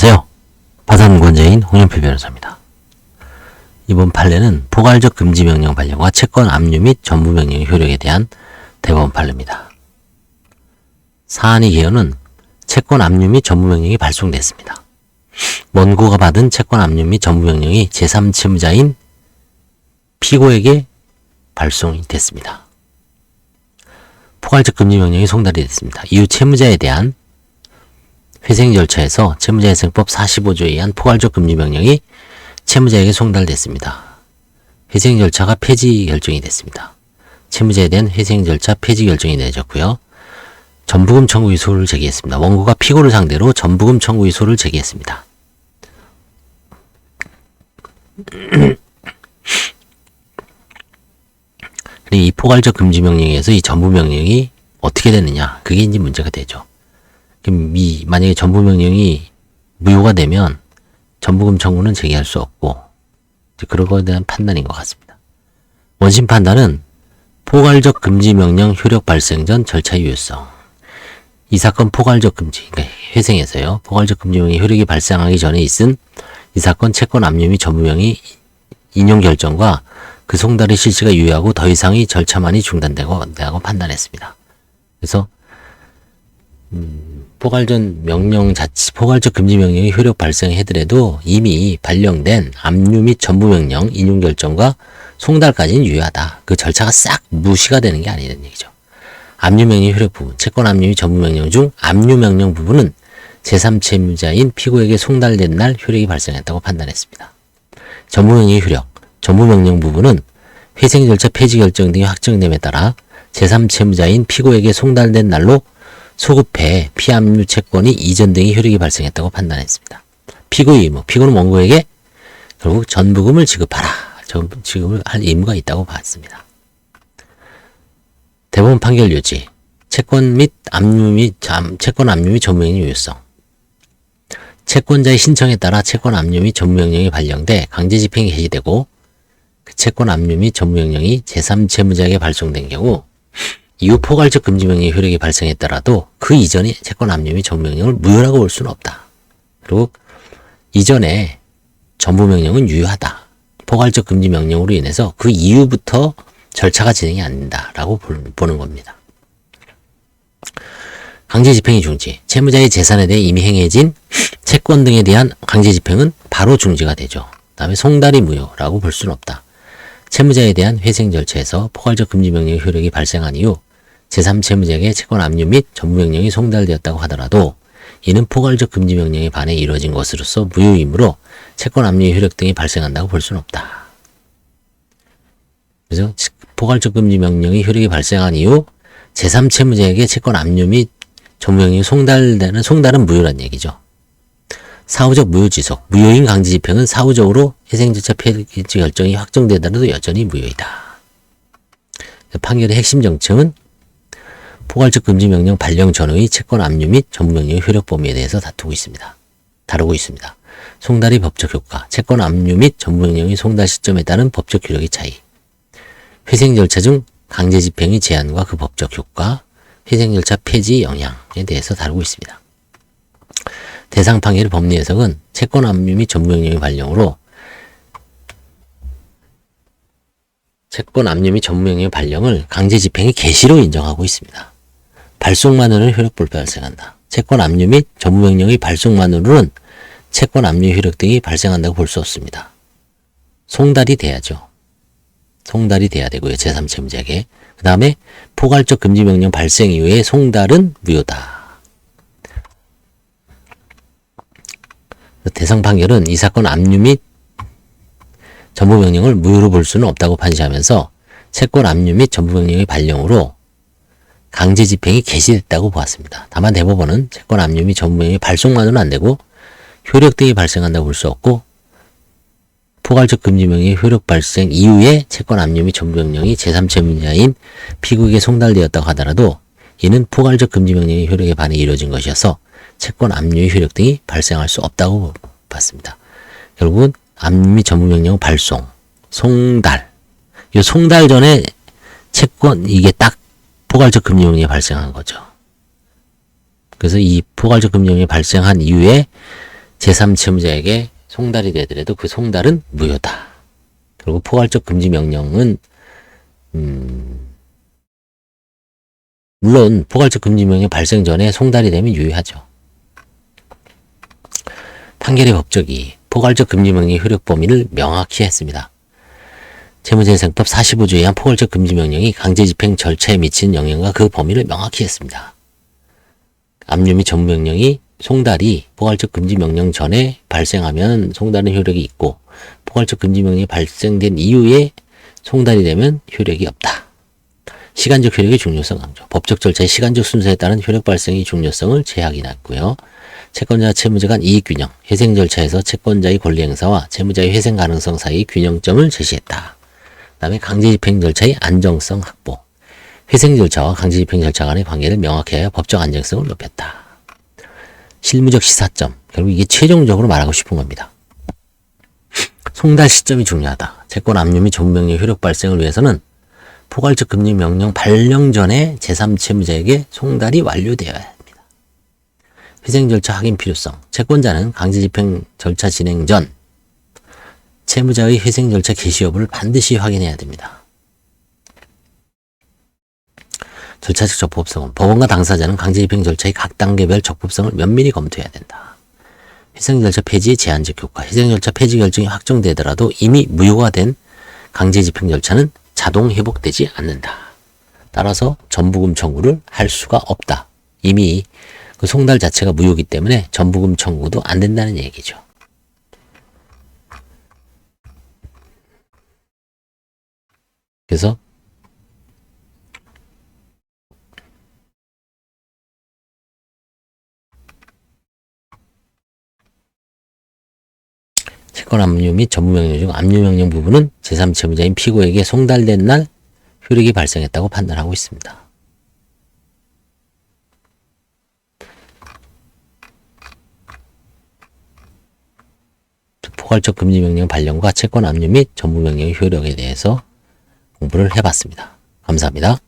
안녕하세요. 파산권자인 홍영필 변호사입니다. 이번 판례는 포괄적 금지 명령 발령과 채권 압류 및 전부 명령 효력에 대한 대법원 판례입니다. 사안의 개요는 채권 압류 및 전부 명령이 발송됐습니다. 원고가 받은 채권 압류 및 전부 명령이 제3채무자인 피고에게 발송이 됐습니다. 포괄적 금지 명령이 송달이 됐습니다. 이후 채무자에 대한 회생 절차에서 채무자회생법 45조에 의한 포괄적 금지 명령이 채무자에게 송달됐습니다. 회생 절차가 폐지 결정이 됐습니다. 채무자에 대한 회생 절차 폐지 결정이 내졌고요. 전부금 청구 의소를 제기했습니다. 원고가 피고를 상대로 전부금 청구 의소를 제기했습니다. 이 포괄적 금지 명령에서 이 전부 명령이 어떻게 되느냐 그게 이제 문제가 되죠. 그럼 이 만약에 전부 명령이 무효가 되면 전부금 청구는 제기할 수 없고 그런 거에 대한 판단인 것 같습니다. 원심 판단은 포괄적 금지 명령 효력 발생 전 절차 유효성. 이 사건 포괄적 금지, 그러니까 회생에서요. 포괄적 금지 명령 효력이 발생하기 전에 있은 이 사건 채권 압류 및 전부명의 인용 결정과 그 송달의 실시가 유효하고 더 이상의 절차만이 중단되고 되고 판단했습니다. 그래서 음, 포괄전 명령 자체, 포괄적 금지 명령이 효력 발생해더라도 이미 발령된 압류 및 전부 명령 인용 결정과 송달까지는 유효하다. 그 절차가 싹 무시가 되는 게 아니라는 얘기죠. 압류 명령 효력 부분, 채권 압류 및 전부 명령 중 압류 명령 부분은 제3채무자인 피고에게 송달된 날 효력이 발생했다고 판단했습니다. 전부 명령의 효력, 전부 명령 부분은 회생 절차 폐지 결정 등이 확정됨에 따라 제3채무자인 피고에게 송달된 날로 소급해 피압류 채권이 이전 등의 효력이 발생했다고 판단했습니다. 피고의 의무, 피고는 원고에게 결국 전부금을 지급하라. 지급을 할 의무가 있다고 봤습니다. 대법원 판결 요지, 채권 및 압류 및 채권 압류 및 전무명령 유효성. 채권자의 신청에 따라 채권 압류 및 전무명령이 발령돼 강제 집행이 개시되고 그 채권 압류 및 전무명령이 제3채무자에게 발송된 경우 이후 포괄적 금지명령의 효력이 발생했더라도 그 이전에 채권 압류 및 전부명령을 무효라고 볼 수는 없다. 그리고 이전에 전부명령은 유효하다. 포괄적 금지명령으로 인해서 그 이후부터 절차가 진행이 안 된다라고 보는 겁니다. 강제 집행이 중지. 채무자의 재산에 대해 이미 행해진 채권 등에 대한 강제 집행은 바로 중지가 되죠. 다음에 송달이 무효라고 볼 수는 없다. 채무자에 대한 회생 절차에서 포괄적 금지 명령의 효력이 발생한 이후 제3채무자에게 채권 압류 및 전부 명령이 송달되었다고 하더라도 이는 포괄적 금지 명령에 반해 이루어진 것으로서 무효이므로 채권 압류 효력 등이 발생한다고 볼 수는 없다. 그래서 포괄적 금지 명령이 효력이 발생한 이후 제3채무자에게 채권 압류 및 전부 명령이 송달되는 송달은 무효란 얘기죠. 사후적 무효 지속, 무효인 강제 집행은 사후적으로 회생절차 폐지 결정이 확정되더라도 여전히 무효이다. 판결의 핵심 정점은 포괄적 금지 명령 발령 전후의 채권 압류 및 전부명령의 효력 범위에 대해서 다투고 있습니다. 다루고 있습니다. 송달의 법적 효과, 채권 압류 및 전부명령의 송달 시점에 따른 법적 효력의 차이, 회생 절차 중 강제 집행의 제한과 그 법적 효과, 회생 절차 폐지 영향에 대해서 다루고 있습니다. 대상 판결의 법리 해석은 채권 압류 및 전부명령의 발령으로 채권 압류 및 전부명령의 발령을 강제 집행의 개시로 인정하고 있습니다. 발송만으로는 효력 불가 발생한다. 채권 압류 및 전부명령의 발송만으로는 채권 압류 효력 등이 발생한다고 볼 수 없습니다. 송달이 돼야죠. 송달이 돼야 되고요. 제3채무자에게. 그 다음에 포괄적 금지명령 발생 이후에 송달은 무효다. 대상 판결은 이 사건 압류 및 전부 명령을 무효로 볼 수는 없다고 판시하면서 채권 압류 및 전부 명령의 발령으로 강제 집행이 개시됐다고 보았습니다. 다만 대법원은 채권 압류 및 전부명의 발송만으로는 안 되고 효력 등이 발생한다고 볼 수 없고 포괄적 금지명의 효력 발생 이후에 채권 압류 및 전부명령이 제3채무자인 피고에게 송달되었다고 하더라도 이는 포괄적 금지명령의 효력에 반해 이루어진 것이어서 채권 압류의 효력 등이 발생할 수 없다고 봤습니다. 결국은 압류 및 전부명령 발송, 송달. 이 송달 전에 채권 이게 딱 포괄적 금융이 리 발생한 거죠. 그래서 이 포괄적 금융이 발생한 이후에 제3채무자에게 송달이 되더라도 그 송달은 무효다. 그리고 포괄적 금지 명령은 음, 물론 포괄적 금지 명령 발생 전에 송달이 되면 유효하죠. 판결의 법적이 포괄적 금지 명령 효력 범위를 명확히 했습니다. 채무재생법 45조에 의한 포괄적 금지 명령이 강제 집행 절차에 미치는 영향과 그 범위를 명확히 했습니다. 압류 및 전부 명령이 송달이 포괄적 금지 명령 전에 발생하면 송달은 효력이 있고 포괄적 금지 명령이 발생된 이후에 송달이 되면 효력이 없다. 시간적 효력의 중요성 강조. 법적 절차의 시간적 순서에 따른 효력 발생의 중요성을 재확인했고요. 채권자와 채무자 간 이익 균형, 회생 절차에서 채권자의 권리 행사와 채무자의 회생 가능성 사이의 균형점을 제시했다. 그다음에 강제 집행 절차의 안정성 확보. 회생 절차와 강제 집행 절차 간의 관계를 명확히 하여 법적 안정성을 높였다. 실무적 시사점. 결국 이게 최종적으로 말하고 싶은 겁니다. 송달 시점이 중요하다. 채권 압류 및 전부명령 효력 발생을 위해서는 포괄적 금리 명령 발령 전에 제3채무자에게 송달이 완료되어야 합니다. 회생 절차 확인 필요성. 채권자는 강제 집행 절차 진행 전 채무자의 회생 절차 개시 여부를 반드시 확인해야 됩니다. 절차적 적법성은 법원과 당사자는 강제 집행 절차의 각 단계별 적법성을 면밀히 검토해야 된다. 회생 절차 폐지의 제한적 효과. 회생 절차 폐지 결정이 확정되더라도 이미 무효가 된 강제 집행 절차는 자동 회복되지 않는다. 따라서 전부금 청구를 할 수가 없다. 이미 그 송달 자체가 무효이기 때문에 전부금 청구도 안 된다는 얘기죠. 그래서 채권 압류 및 전부 명령 중 압류 명령 부분은 제3채무자인 피고에게 송달된 날 효력이 발생했다고 판단하고 있습니다. 포괄적 금지명령 발령과 채권 압류 및 전부 명령 효력에 대해서 공부를 해봤습니다. 감사합니다.